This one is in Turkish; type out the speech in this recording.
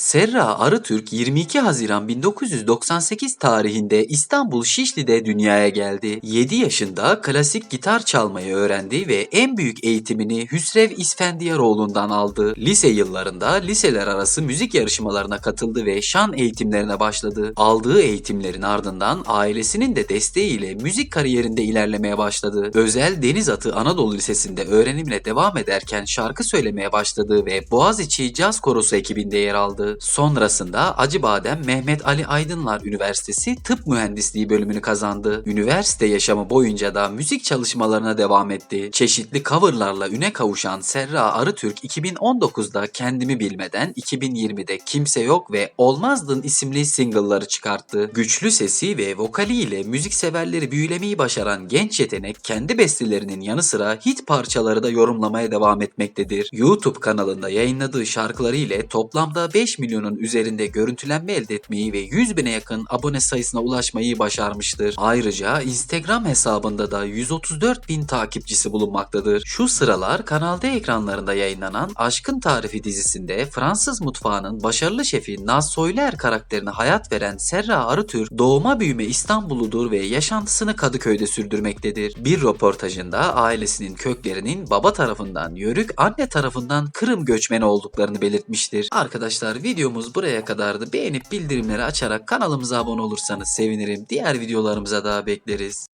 Serra Arıtürk 22 Haziran 1998 tarihinde İstanbul Şişli'de dünyaya geldi. 7 yaşında klasik gitar çalmayı öğrendi ve en büyük eğitimini Hüsrev İsfendiyaroğlu'ndan aldı. Lise yıllarında liseler arası müzik yarışmalarına katıldı ve şan eğitimlerine başladı. Aldığı eğitimlerin ardından ailesinin de desteğiyle müzik kariyerinde ilerlemeye başladı. Özel Denizatı Anadolu Lisesi'nde öğrenimine devam ederken şarkı söylemeye başladı ve Boğaziçi Caz Korosu ekibinde yer aldı. Sonrasında Acıbadem Mehmet Ali Aydınlar Üniversitesi Tıp Mühendisliği bölümünü kazandı. Üniversite yaşamı boyunca da müzik çalışmalarına devam etti. Çeşitli coverlarla üne kavuşan Serra Arıtürk 2019'da Kendimi Bilmeden, 2020'de Kimse Yok ve Olmazdın isimli single'ları çıkarttı. Güçlü sesi ve vokaliyle müzikseverleri büyülemeyi başaran genç yetenek kendi bestelerinin yanı sıra hit parçaları da yorumlamaya devam etmektedir. YouTube kanalında yayınladığı şarkıları ile toplamda 5 milyonun üzerinde görüntülenme elde etmeyi ve 100 bine yakın abone sayısına ulaşmayı başarmıştır. Ayrıca Instagram hesabında da 134 bin takipçisi bulunmaktadır. Şu sıralar kanalda ekranlarında yayınlanan Aşkın Tarifi dizisinde Fransız mutfağının başarılı şefi Naz Soyler karakterine hayat veren Serra Arıtürk doğma büyüme İstanbulludur ve yaşantısını Kadıköy'de sürdürmektedir. Bir röportajında ailesinin köklerinin baba tarafından Yörük, anne tarafından Kırım göçmeni olduklarını belirtmiştir. Arkadaşlar videomuz buraya kadardı. Beğenip bildirimleri açarak kanalımıza abone olursanız sevinirim. Diğer videolarımıza da bekleriz.